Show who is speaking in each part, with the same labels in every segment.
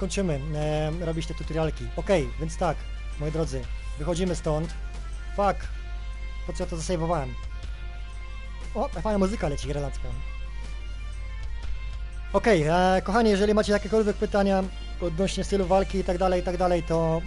Speaker 1: kończymy e, robić te tutorialki. Okej, więc tak, moi drodzy, wychodzimy stąd. Fuck, po co ja to zasejwowałem? O, fajna muzyka leci, irlandzka. Okej, e, kochani, jeżeli macie jakiekolwiek pytania odnośnie stylu walki i tak dalej, i tak dalej, to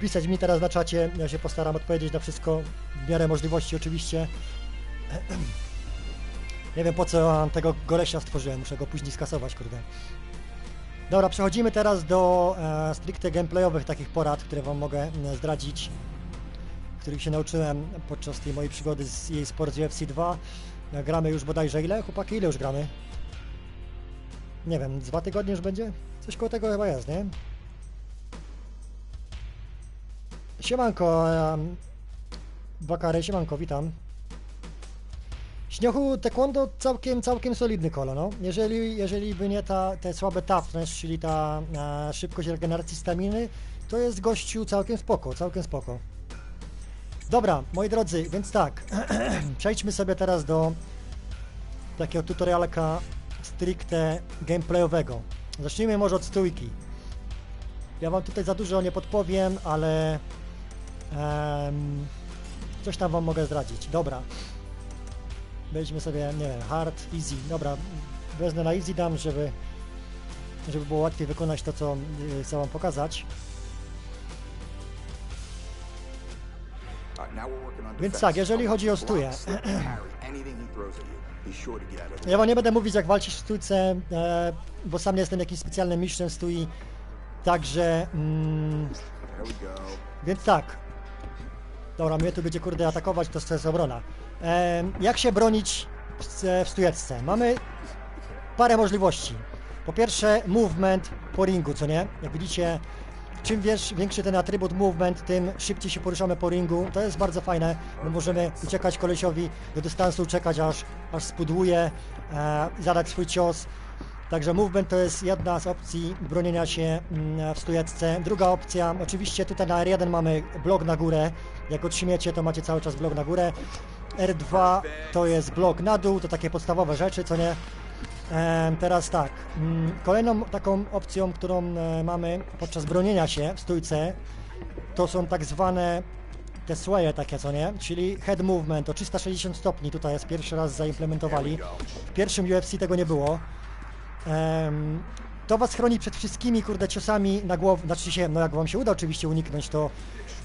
Speaker 1: pisać mi teraz na czacie, ja się postaram odpowiedzieć na wszystko w miarę możliwości oczywiście. Nie wiem po co tego golesia stworzyłem, muszę go później skasować, kurde. Dobra, przechodzimy teraz do e, stricte gameplayowych takich porad, które wam mogę e, zdradzić, których się nauczyłem podczas tej mojej przygody z jej Sports UFC 2. E, gramy już bodajże ile? Chłopaki, ile już gramy? Nie wiem, dwa tygodnie już będzie? Coś koło tego chyba jest, nie? Siemanko, em, Bakary, siemanko, witam. Śniochu taekwondo całkiem, całkiem solidny kolo, no. Jeżeli, jeżeli by nie ta, te słabe toughness, czyli ta e, szybkość regeneracji staminy, to jest gościu całkiem spoko, całkiem spoko. Dobra, moi drodzy, więc tak, przejdźmy sobie teraz do takiego tutorialka stricte gameplayowego. Zacznijmy może od stójki. Ja wam tutaj za dużo nie podpowiem, ale em, coś tam wam mogę zdradzić. Dobra. Weźmy sobie, nie wiem, hard, easy. Dobra, wezmę na easy dam, żeby, żeby było łatwiej wykonać to, co y, chcę wam pokazać.
Speaker 2: Więc tak, jeżeli chodzi o stóję,
Speaker 1: Ja wam nie będę mówić, jak walczyć w stójce, e, bo sam nie jestem jakimś specjalnym mistrzem stój. Także, mm, więc tak. Dobra, mnie tu będzie kurde atakować, to jest obrona. E, jak się bronić w, stójeczce? Mamy parę możliwości. Po pierwsze, movement po ringu, co nie? Jak widzicie, czym wiesz, większy ten atrybut movement, tym szybciej się poruszamy po ringu. To jest bardzo fajne, bo możemy uciekać kolesiowi do dystansu, czekać aż, aż spudłuje e, zadać swój cios. Także movement to jest jedna z opcji bronienia się mm, w stójeczce. Druga opcja, oczywiście tutaj na R1 mamy blok na górę. Jak otrzymiecie, to macie cały czas blok na górę. R2 to jest blok na dół, to takie podstawowe rzeczy, co nie? Teraz tak, mm, kolejną taką opcją, którą e, mamy podczas bronienia się w stójce, to są tak zwane te swaye takie, co nie? Czyli head movement o 360 stopni, tutaj jest pierwszy raz zaimplementowali. W pierwszym UFC tego nie było. To was chroni przed wszystkimi, kurde, ciosami na głowę, znaczy się, no jak wam się uda oczywiście uniknąć, to,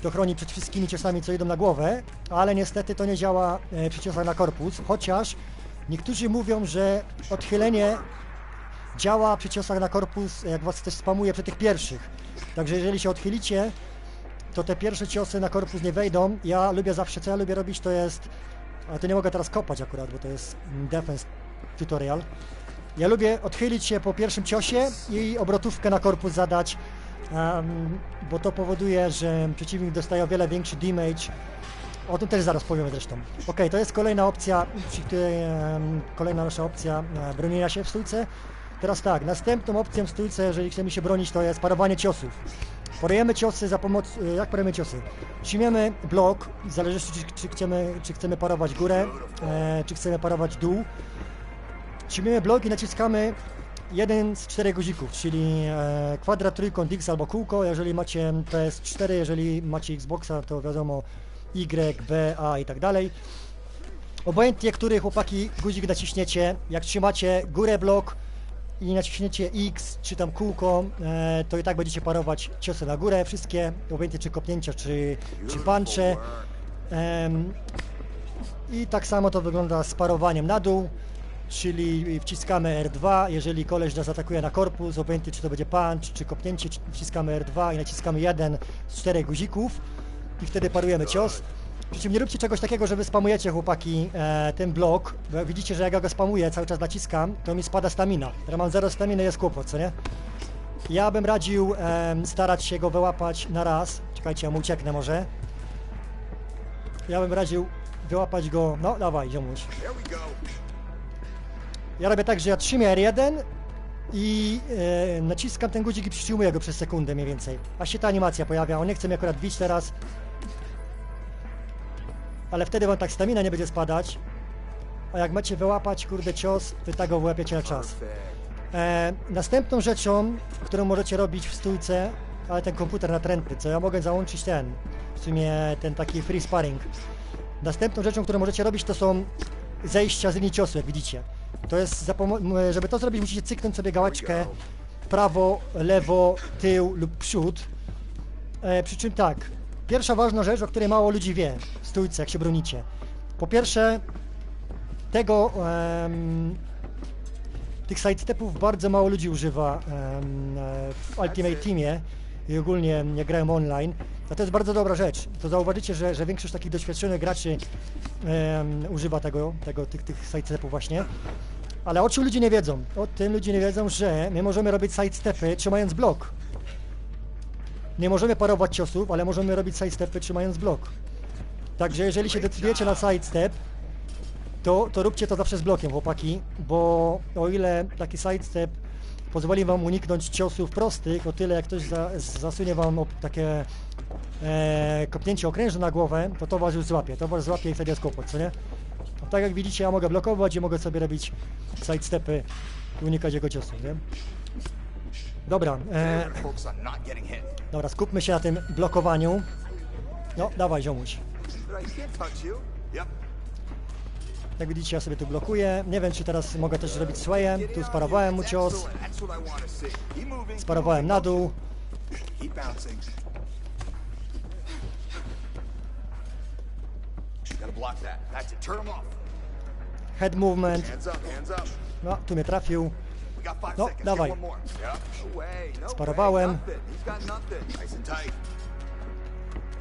Speaker 1: to chroni przed wszystkimi ciosami, co idą na głowę, ale niestety to nie działa e, przy ciosach na korpus, chociaż niektórzy mówią, że odchylenie działa przy ciosach na korpus, jak was też spamuje przy tych pierwszych. Także jeżeli się odchylicie, to te pierwsze ciosy na korpus nie wejdą. Ja lubię zawsze, co ja lubię robić, to jest, ale to nie mogę teraz kopać akurat, bo to jest defense tutorial. Ja lubię odchylić się po pierwszym ciosie i obrotówkę na korpus zadać, em, bo to powoduje, że przeciwnik dostaje o wiele większy damage. O tym też zaraz powiemy zresztą. Ok, to jest kolejna opcja, em, kolejna nasza opcja e, bronienia się w stójce. Teraz tak, następną opcją w stójce, jeżeli chcemy się bronić, to jest parowanie ciosów. Parujemy ciosy za pomocą, jak parujemy ciosy? Przyjmiemy blok, zależy czy, czy, chcemy, czy chcemy parować górę, e, czy chcemy parować dół. Trzymamy blok i naciskamy jeden z czterech guzików, czyli e, kwadrat, trójkąt, X albo kółko. Jeżeli macie PS4, jeżeli macie Xboxa, to wiadomo Y, B, A i tak dalej. Obojętnie, który chłopaki guzik naciśniecie, jak trzymacie górę blok i naciśniecie X czy tam kółko, e, to i tak będziecie parować ciosy na górę, wszystkie, obojętnie czy kopnięcia, czy, czy puncze. Em, i tak samo to wygląda z parowaniem na dół, czyli wciskamy R2, jeżeli koleś nas atakuje na korpus, obojętnie czy to będzie punch, czy kopnięcie, wciskamy R2 i naciskamy jeden z czterech guzików i wtedy parujemy cios. Przy czym nie róbcie czegoś takiego, że wy spamujecie chłopaki e, ten blok, bo jak widzicie, że jak ja go spamuję, cały czas naciskam, to mi spada stamina. Teraz mam zero staminy, jest kłopot, co nie? Ja bym radził em, starać się go wyłapać na raz. Czekajcie, ja mu ucieknę może. Ja bym radził wyłapać go, no dawaj ziomuś. Ja robię tak, że ja trzymię R1 i e, naciskam ten guzik i przytrzymuję go przez sekundę mniej więcej. A się ta animacja pojawia, on nie chce mnie akurat bić teraz. Ale wtedy wam tak stamina nie będzie spadać. A jak macie wyłapać, kurde, cios, i tak go wyłapiecie na czas. E, następną rzeczą, którą możecie robić w stójce, ale ten komputer natrętny, co ja mogę załączyć ten, w sumie ten taki free sparring. Następną rzeczą, którą możecie robić, to są zejścia z linii ciosu, jak widzicie. To jest, za żeby to zrobić, musicie cyknąć sobie gałeczkę prawo, lewo, tył lub przód. E, przy czym tak, pierwsza ważna rzecz, o której mało ludzi wie w stójce, jak się bronicie. Po pierwsze, tego em, tych sidestepów bardzo mało ludzi używa em, e, w Ultimate Teamie i ogólnie nie grają online. A to jest bardzo dobra rzecz. To zauważycie, że, że większość takich doświadczonych graczy em, używa tego, tego, tych, tych sidestepów właśnie. Ale o czym ludzie nie wiedzą? O tym ludzie nie wiedzą, że my możemy robić sidestepy trzymając blok. Nie możemy parować ciosów, ale możemy robić sidestepy trzymając blok. Także jeżeli się decydujecie na sidestep, to, to róbcie to zawsze z blokiem, chłopaki, bo o ile taki sidestep pozwoli wam uniknąć ciosów prostych, o tyle jak ktoś za, zasunie wam takie e, kopnięcie okrężne na głowę, to to was już złapie, to was złapie i wtedy jest kłopot, co nie? A tak jak widzicie, ja mogę blokować i mogę sobie robić sidestepy i unikać jego ciosów, nie? Dobra, e, dobra, skupmy się na tym blokowaniu. No, dawaj ziomuś.
Speaker 2: Yep.
Speaker 1: Jak widzicie, ja sobie tu blokuję. Nie wiem, czy teraz mogę też zrobić swayem. Tu sparowałem mu cios, sparowałem na dół. Head movement. No, tu mnie trafił. No, dawaj. Sparowałem.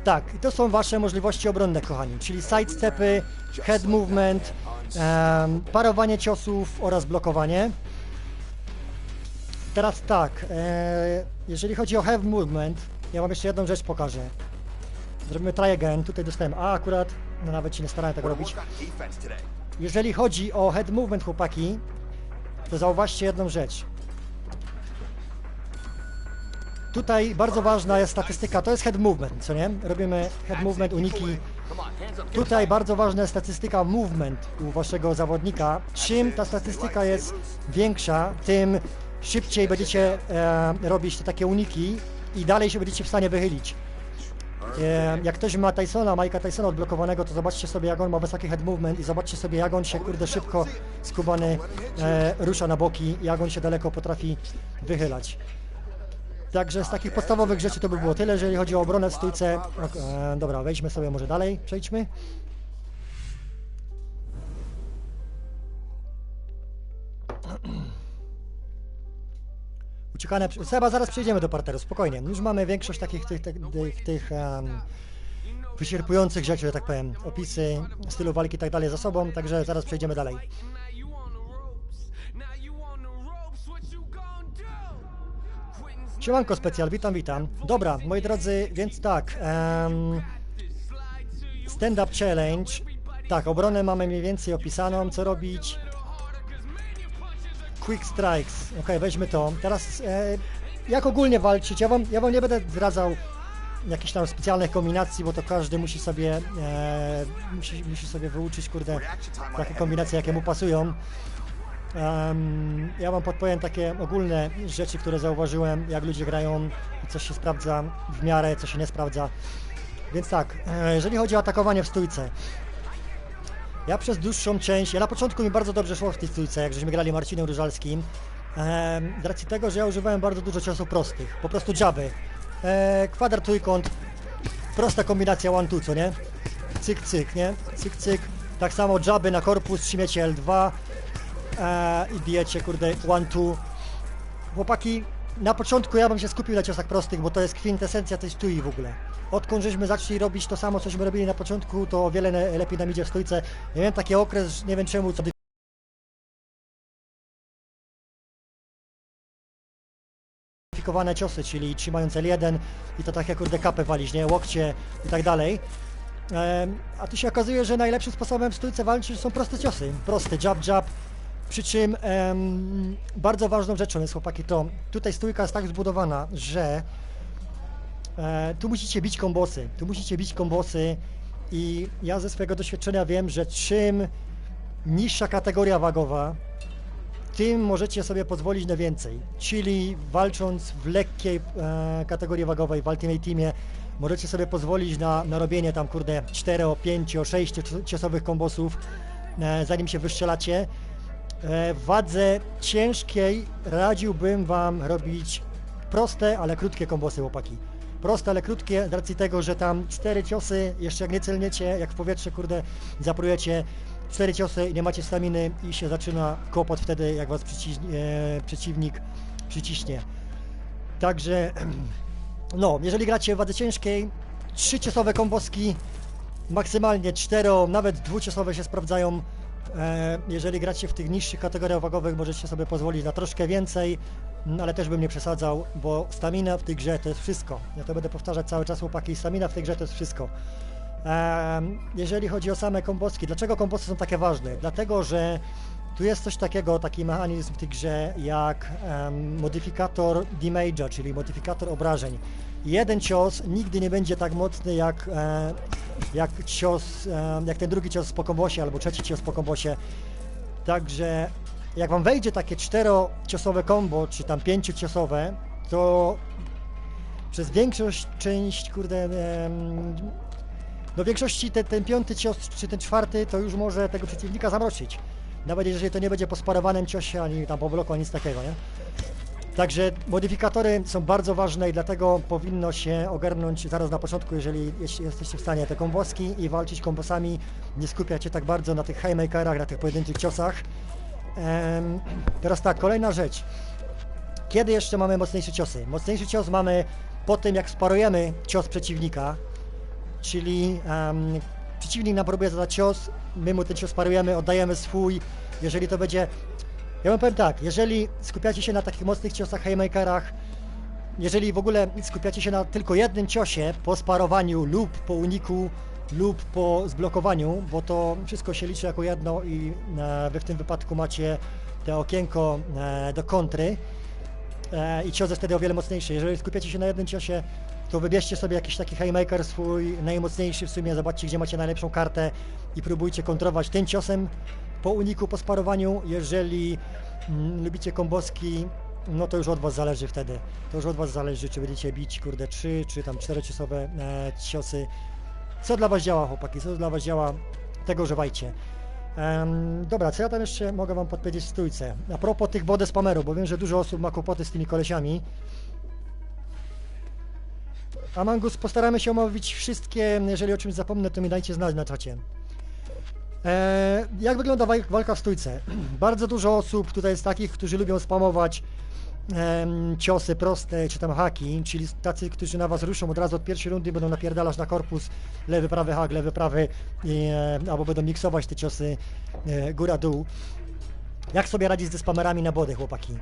Speaker 1: Tak, to są wasze możliwości obronne, kochani. Czyli sidestepy, head movement, em, parowanie ciosów oraz blokowanie. Teraz tak, e, jeżeli chodzi o head movement, ja wam jeszcze jedną rzecz pokażę. Zrobimy try again. Tutaj dostałem A akurat, no nawet się nie starałem tego robić. Jeżeli chodzi o head movement, chłopaki, to zauważcie jedną rzecz. Tutaj bardzo ważna jest statystyka, to jest head movement, co nie? Robimy head movement, uniki. Tutaj bardzo ważna jest statystyka movement u waszego zawodnika. Czym ta statystyka jest większa, tym szybciej będziecie e, robić te takie uniki i dalej się będziecie w stanie wychylić. E, jak ktoś ma Tysona, Mike'a Tysona odblokowanego, to zobaczcie sobie jak on ma wysoki head movement i zobaczcie sobie jak on się kurde szybko skubany e, rusza na boki, jak on się daleko potrafi wychylać. Także z takich podstawowych rzeczy to by było tyle, jeżeli chodzi o obronę w stójce. E, dobra, wejdźmy sobie może dalej, przejdźmy. Uciekane. Seba, zaraz przejdziemy do parteru, spokojnie. Już mamy większość takich tych, tych, tych, tych wyczerpujących rzeczy, że tak powiem, opisy stylu walki i tak dalej za sobą, także zaraz przejdziemy dalej. Siemanko specjal, witam, witam. Dobra, moi drodzy, więc tak. em, stand up challenge. Tak, obronę mamy mniej więcej opisaną, co robić. Quick strikes. Ok, weźmy to. Teraz e, jak ogólnie walczyć? Ja wam, ja wam nie będę zdradzał jakichś tam specjalnych kombinacji, bo to każdy musi sobie e, musi, musi sobie wyuczyć, kurde, takie kombinacje, jakie mu pasują. Em, ja wam podpowiem takie ogólne rzeczy, które zauważyłem, jak ludzie grają co się sprawdza w miarę, co się nie sprawdza. Więc tak, e, jeżeli chodzi o atakowanie w stójce. Ja przez dłuższą część, ja na początku mi bardzo dobrze szło w tej stójce, jak żeśmy grali Marcinem Różalskim. Em, z racji tego, że ja używałem bardzo dużo ciosów prostych, po prostu jaby. E, kwadrat, trójkąt, prosta kombinacja one-two, co nie? Cyk, cyk, nie? Cyk, cyk. Tak samo jaby na korpus, trzymiecie L2 e, i bijecie, kurde, one-two. Chłopaki, na początku ja bym się skupił na ciosach prostych, bo to jest kwintesencja tej stój w ogóle. Odkąd żeśmy zaczęli robić to samo, cośmy robili na początku, to o wiele lepiej nam idzie w stójce. Ja miałem taki okres, nie wiem czemu, co modyfikowane ciosy, czyli trzymając L1 i to takie kurde kapę walić, nie? Łokcie i tak dalej. Em, a tu się okazuje, że najlepszym sposobem w stójce walczyć są proste ciosy. Prosty jab, jab. Przy czym em, bardzo ważną rzeczą jest, chłopaki, to tutaj stójka jest tak zbudowana, że e, tu musicie bić kombosy. Tu musicie bić kombosy i ja ze swojego doświadczenia wiem, że czym niższa kategoria wagowa, tym możecie sobie pozwolić na więcej. Czyli walcząc w lekkiej e, kategorii wagowej w Ultimate Teamie możecie sobie pozwolić na, na robienie tam kurde 4, 5, 6 ciosowych kombosów e, zanim się wyszczelacie. E, w wadze ciężkiej radziłbym Wam robić proste, ale krótkie kombosy chłopaki. Proste, ale krótkie z racji tego, że tam cztery ciosy, jeszcze jak nie celniecie, jak w powietrze kurde zaprujecie, cztery ciosy i nie macie staminy i się zaczyna kłopot wtedy, jak Was przyciś, e, przeciwnik przyciśnie. Także, no, jeżeli gracie w wadze ciężkiej, trzy ciosowe komboski, maksymalnie cztero, nawet dwuciosowe się sprawdzają. E, jeżeli gracie w tych niższych kategoriach wagowych, możecie sobie pozwolić na troszkę więcej, mm, ale też bym nie przesadzał, bo stamina w tej grze to jest wszystko. Ja to będę powtarzać cały czas, chłopaki, stamina w tej grze to jest wszystko. Em, Jeżeli chodzi o same komboski, dlaczego kombosy są takie ważne? Dlatego, że tu jest coś takiego, taki mechanizm w tej grze jak em, modyfikator damage'a, czyli modyfikator obrażeń. Jeden cios nigdy nie będzie tak mocny jak, e, jak cios, e, jak ten drugi cios po kombosie albo trzeci cios po kombosie. Także jak wam wejdzie takie czterociosowe kombo, czy tam pięciociosowe, to przez większość część, kurde, em, do większości te, ten piąty cios, czy ten czwarty, to już może tego przeciwnika zamroczyć. Nawet jeżeli to nie będzie po sparowanym ciosie, ani tam po bloku, ani nic takiego, nie? Także modyfikatory są bardzo ważne i dlatego powinno się ogarnąć zaraz na początku, jeżeli jesteście w stanie te komboski i walczyć kombosami, nie skupiać się tak bardzo na tych haymakerach, na tych pojedynczych ciosach. Em, teraz tak, kolejna rzecz. Kiedy jeszcze mamy mocniejsze ciosy? Mocniejszy cios mamy po tym, jak sparujemy cios przeciwnika, czyli em, przeciwnik nam próbuje zadać cios, my mu ten cios parujemy, oddajemy swój, jeżeli to będzie... Ja wam powiem tak, jeżeli skupiacie się na takich mocnych ciosach, haymakerach, jeżeli w ogóle skupiacie się na tylko jednym ciosie po sparowaniu lub po uniku lub po zblokowaniu, bo to wszystko się liczy jako jedno i e, wy w tym wypadku macie te okienko e, do kontry, e, i cios jest wtedy o wiele mocniejszy. Jeżeli skupiacie się na jednym ciosie, to wybierzcie sobie jakiś taki haymaker swój, najmocniejszy w sumie, zobaczcie gdzie macie najlepszą kartę i próbujcie kontrować tym ciosem po uniku, po sparowaniu. Jeżeli mm, lubicie komboski, no to już od was zależy wtedy. To już od was zależy, czy będziecie bić, kurde, trzy, czy tam czterociosowe e, ciosy. Co dla was działa, chłopaki, co dla was działa, tego używajcie. Em, dobra, co ja tam jeszcze mogę wam podpowiedzieć w stójce? A propos tych body spamerów, bo wiem, że dużo osób ma kłopoty z tymi kolesiami. Amangus, postaramy się omówić wszystkie, jeżeli o czymś zapomnę, to mi dajcie znać na czacie. E, jak wygląda walka w stójce? Bardzo dużo osób tutaj jest takich, którzy lubią spamować em, ciosy proste, czy tam haki, czyli tacy, którzy na was ruszą od razu od pierwszej rundy, będą napierdalać na korpus, lewy, prawy hak, lewy, prawy, e, albo będą miksować te ciosy e, góra-dół. Jak sobie radzić ze spamerami na body, chłopaki?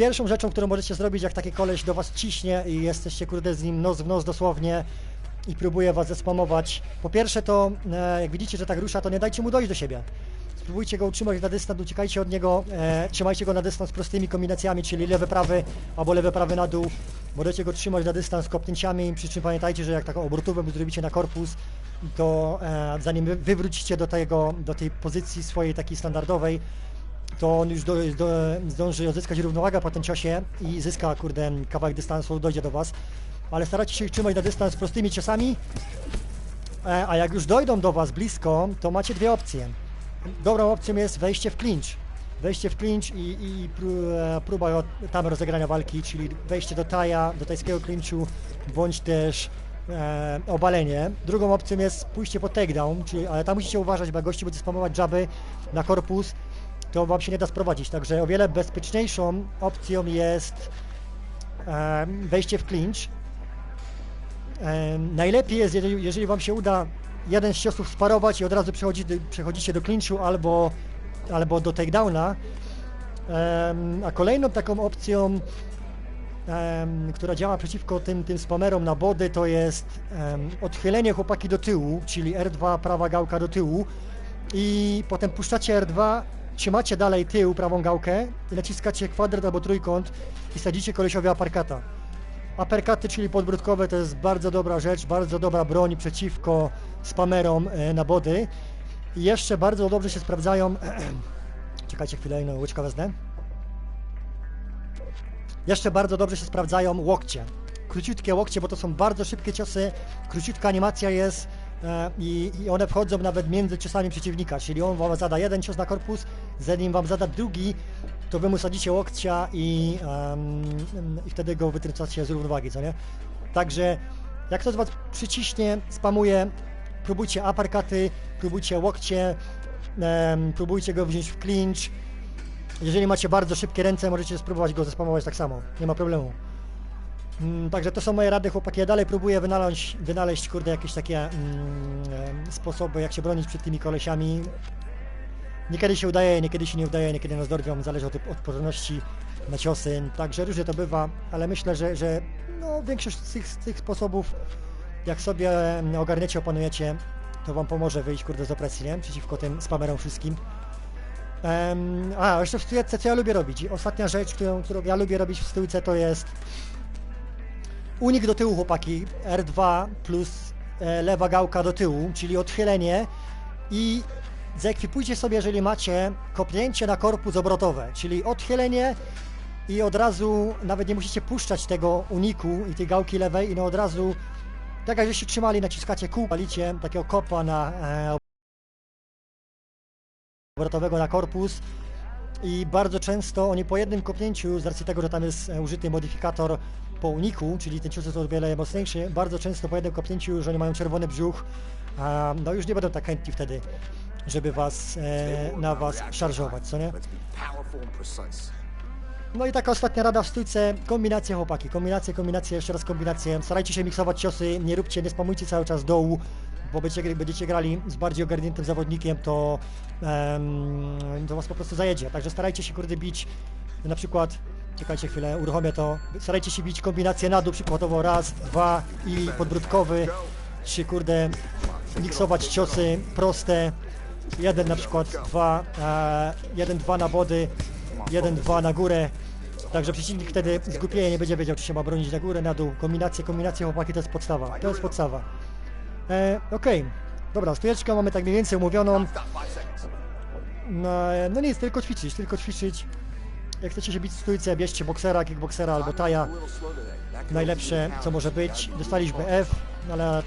Speaker 1: Pierwszą rzeczą, którą możecie zrobić, jak taki koleś do was ciśnie i jesteście kurde z nim nos w nos dosłownie i próbuje was zespamować. Po pierwsze to, e, jak widzicie, że tak rusza, to nie dajcie mu dojść do siebie. Spróbujcie go utrzymać na dystans, uciekajcie od niego, e, trzymajcie go na dystans prostymi kombinacjami, czyli lewy, prawy albo lewy, prawy na dół. Możecie go trzymać na dystans kopnięciami, przy czym pamiętajcie, że jak taką obrotówę zrobicie na korpus, to e, zanim wy- wywrócicie do, tego, do tej pozycji swojej takiej standardowej, to on już do, do, zdąży odzyskać równowagę po tym ciosie i zyska, kurde, kawałek dystansu, dojdzie do was. Ale starajcie się ich trzymać na dystans prostymi ciosami, e, a jak już dojdą do was blisko, to macie dwie opcje. Dobrą opcją jest wejście w clinch. Wejście w clinch i, i e, próba tam rozegrania walki, czyli wejście do taja, do tajskiego clinchu, bądź też e, obalenie. Drugą opcją jest pójście po takedown, czyli, ale tam musicie uważać, bo gości będzie spamować jaby na korpus, to wam się nie da sprowadzić. Także o wiele bezpieczniejszą opcją jest wejście w clinch. Najlepiej jest, jeżeli, wam się uda jeden z ciosów sparować i od razu przechodzi, przechodzicie do clinchu albo, albo do takedowna. A kolejną taką opcją, która działa przeciwko tym, tym spamerom na body, to jest odchylenie chłopaki do tyłu, czyli R2, prawa gałka do tyłu i potem puszczacie R2, trzymacie dalej tył, prawą gałkę i naciskacie kwadrat albo trójkąt i sadzicie kolesiowi aparkata. Aperkaty, czyli podbródkowe, to jest bardzo dobra rzecz, bardzo dobra broń przeciwko spamerom e, na body. I jeszcze bardzo dobrze się sprawdzają... Czekajcie chwilę, no łyczka wezmę. Jeszcze bardzo dobrze się sprawdzają łokcie. Króciutkie łokcie, bo to są bardzo szybkie ciosy, króciutka animacja jest i, i one wchodzą nawet między ciosami przeciwnika, czyli on wam zada jeden cios na korpus, zanim wam zada drugi, to wy mu sadzicie łokcia i, em, i wtedy go wytrącacie z równowagi, co nie? Także jak ktoś z was przyciśnie, spamuje, próbujcie uppercuty, próbujcie łokcie, em, próbujcie go wziąć w clinch, jeżeli macie bardzo szybkie ręce, możecie spróbować go zespamować tak samo. Nie ma problemu. Mm, Także to są moje rady, chłopaki. Ja dalej próbuję wynaleźć, wynaleźć kurde, jakieś takie mm, em, sposoby, jak się bronić przed tymi kolesiami. Niekiedy się udaje, niekiedy się nie udaje, niekiedy nas dorwią, zależy od odporności na ciosy. Także różnie to bywa, ale myślę, że, że no, większość z tych, z tych sposobów, jak sobie em, ogarniecie, opanujecie, to wam pomoże wyjść kurde z opresji, nie? Przeciwko tym spamerom wszystkim. Em, a, jeszcze w stójce, co ja lubię robić. Ostatnia rzecz, którą, którą ja lubię robić w stójce, to jest unik do tyłu, chłopaki. R2 plus e, lewa gałka do tyłu, czyli odchylenie i zaekwipujcie sobie, jeżeli macie kopnięcie na korpus obrotowe, czyli odchylenie i od razu, nawet nie musicie puszczać tego uniku i tej gałki lewej i no od razu, tak jak żeście trzymali, naciskacie kół, palicie takiego kopa na e, obrotowego na korpus i bardzo często oni po jednym kopnięciu, z racji tego, że tam jest e, użyty modyfikator po uniku, czyli ten cios jest o wiele mocniejszy, bardzo często po jednym kopnięciu, że oni mają czerwony brzuch, a, no już nie będą tak chętni wtedy, żeby was, e, na was szarżować, co nie? No i taka ostatnia rada w stójce, kombinacje chłopaki, kombinacje, kombinacje, jeszcze raz kombinacje, starajcie się miksować ciosy, nie róbcie, nie spamujcie cały czas dołu, bo będziecie, będziecie grali z bardziej ogarniętym zawodnikiem, to, em, to was po prostu zajedzie, także starajcie się kurde bić, na przykład, czekajcie chwilę, uruchomię to, starajcie się bić kombinacje na dół, przykładowo raz, dwa i podbródkowy, czy kurde miksować ciosy proste, jeden na przykład, dwa, e, jeden, dwa na body, jeden, dwa na górę. Także przeciwnik wtedy zgupieje, nie będzie wiedział, czy się ma bronić na górę, na dół. Kombinacje, kombinacje, chłopaki, to jest podstawa. To jest podstawa. E, Okej, dobra, stojeczkę mamy tak mniej więcej umówioną. No, e, no nic, tylko ćwiczyć, tylko ćwiczyć. Jak chcecie się bić w stójce, bierzcie boksera, kickboksera albo taja. Najlepsze, co może być. Dostaliśmy F, ale